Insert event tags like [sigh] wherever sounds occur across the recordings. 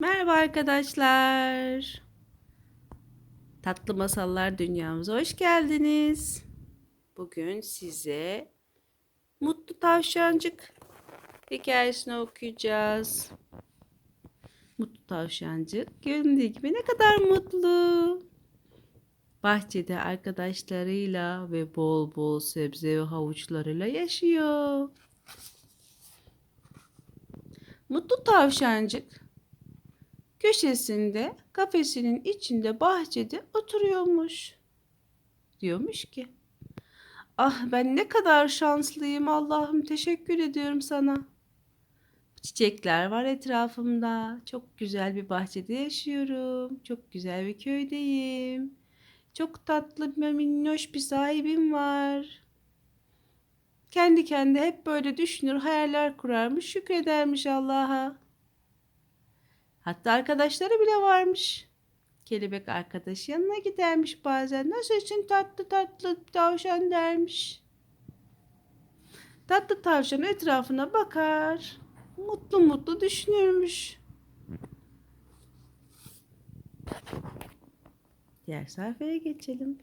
Merhaba arkadaşlar. Tatlı Masallar Dünyamıza hoş geldiniz. Bugün size Mutlu Tavşancık hikayesini okuyacağız. Mutlu Tavşancık göründüğü gibi ne kadar mutlu. Bahçede arkadaşlarıyla ve bol bol sebze ve havuçlarıyla yaşıyor. Mutlu Tavşancık köşesinde kafesinin içinde bahçede oturuyormuş. Diyormuş ki Ah ben ne kadar şanslıyım Allah'ım teşekkür ediyorum sana. Çiçekler var etrafımda. Çok güzel bir bahçede yaşıyorum. Çok güzel bir köydeyim. Çok tatlı ve minnoş bir sahibim var. Kendi kendine hep böyle düşünür, hayaller kurarmış, şükredermiş Allah'a. Hatta arkadaşları bile varmış. Kelebek arkadaş yanına gidermiş bazen. Nasılsın tatlı tatlı tavşan dermiş. Tatlı tavşan etrafına bakar. Mutlu mutlu düşünürmüş. Diğer sayfaya geçelim.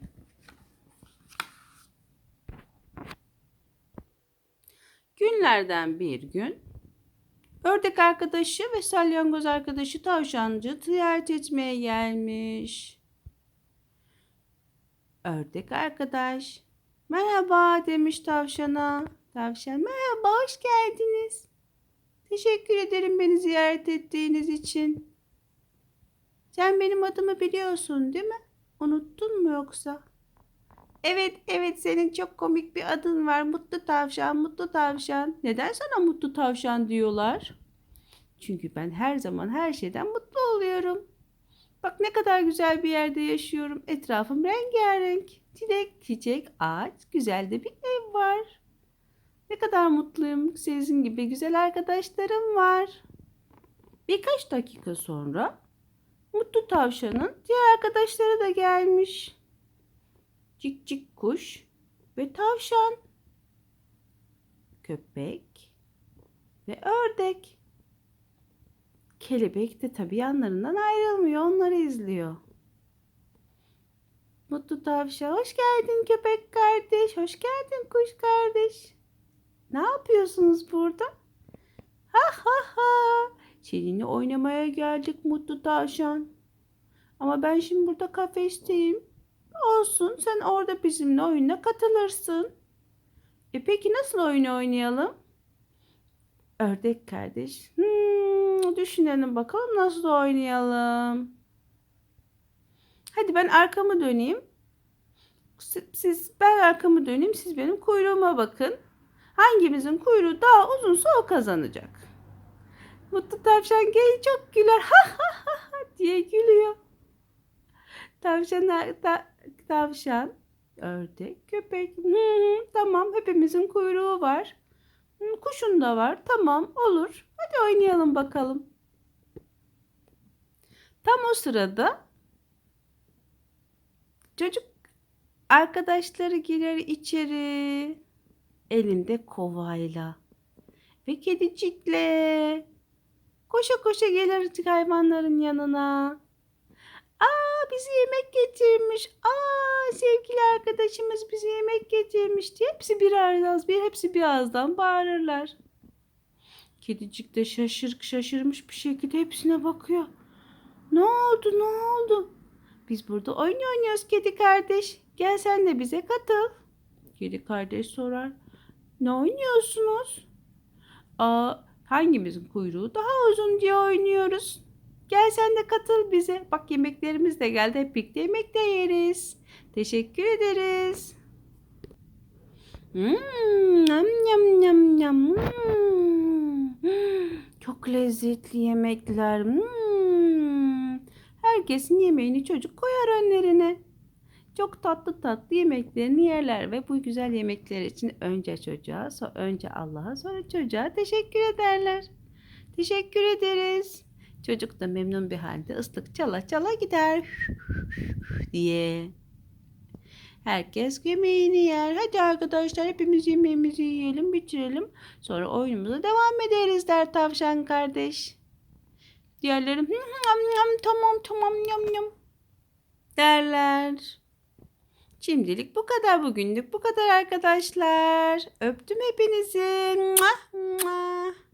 Günlerden bir gün Ördek arkadaşı ve salyangoz arkadaşı tavşancı ziyaret etmeye gelmiş. Ördek arkadaş, merhaba demiş tavşana. Tavşan, merhaba hoş geldiniz. Teşekkür ederim beni ziyaret ettiğiniz için. Sen benim adımı biliyorsun değil mi? Unuttun mu yoksa? Evet, evet senin çok komik bir adın var. Mutlu tavşan, mutlu tavşan. Neden sana mutlu tavşan diyorlar? Çünkü ben her zaman her şeyden mutlu oluyorum. Bak ne kadar güzel bir yerde yaşıyorum. Etrafım rengarenk. Çilek, çiçek, ağaç, güzel de bir ev var. Ne kadar mutluyum. Sizin gibi güzel arkadaşlarım var. Birkaç dakika sonra Mutlu Tavşan'ın diğer arkadaşları da gelmiş. Cik cik kuş ve tavşan, köpek ve ördek. Kelebek de tabii yanlarından ayrılmıyor, onları izliyor. Mutlu tavşan, hoş geldin köpek kardeş, hoş geldin kuş kardeş. Ne yapıyorsunuz burada? Ha ha ha, seninle oynamaya geldik mutlu tavşan. Ama ben şimdi burada kafesteyim. Olsun sen orada bizimle oyuna katılırsın. E peki nasıl oyun oynayalım? Ördek kardeş. Hmm, düşünelim bakalım nasıl oynayalım. Hadi ben arkamı döneyim. Siz ben arkamı döneyim siz benim kuyruğuma bakın. Hangimizin kuyruğu daha uzunsa o kazanacak. Mutlu tavşan gel çok güler [laughs] ha ha ha diye gülüyor. Tavşan da, tavşan, ördek, köpek. Hı, tamam hepimizin kuyruğu var. Hı, kuşun da var. Tamam olur. Hadi oynayalım bakalım. Tam o sırada çocuk arkadaşları girer içeri elinde kovayla ve kedicikle koşa koşa gelir hayvanların yanına. Aa bizi yemek getirmiş. Aa sevgili arkadaşımız bizi yemek getirmiş diye hepsi bir ağızdan bir hepsi bir ağızdan bağırırlar. Kedicik de şaşır şaşırmış bir şekilde hepsine bakıyor. Ne oldu ne oldu? Biz burada oyun oynuyoruz kedi kardeş. Gel sen de bize katıl. Kedi kardeş sorar. Ne oynuyorsunuz? Aa hangimizin kuyruğu daha uzun diye oynuyoruz. Gel sen de katıl bize. Bak yemeklerimiz de geldi. Hep birlikte yemek de yeriz. Teşekkür ederiz. Hmm, yam yam yam. Hmm. [gasps] Çok lezzetli yemekler. Hmm. Herkesin yemeğini çocuk koyar önlerine. Çok tatlı tatlı yemeklerini yerler ve bu güzel yemekler için önce çocuğa, sonra önce Allah'a, sonra çocuğa teşekkür ederler. Teşekkür ederiz. Çocuk da memnun bir halde ıslık çala çala gider diye. Herkes yemeğini yer. Hadi arkadaşlar hepimiz yemeğimizi yiyelim, bitirelim. Sonra oyunumuza devam ederiz der tavşan kardeş. Diğerleri "Hı hı, yam, yam, tamam tamam yam yam derler. Şimdilik bu kadar bugünlük bu kadar arkadaşlar. Öptüm hepinizi. Mua, mua.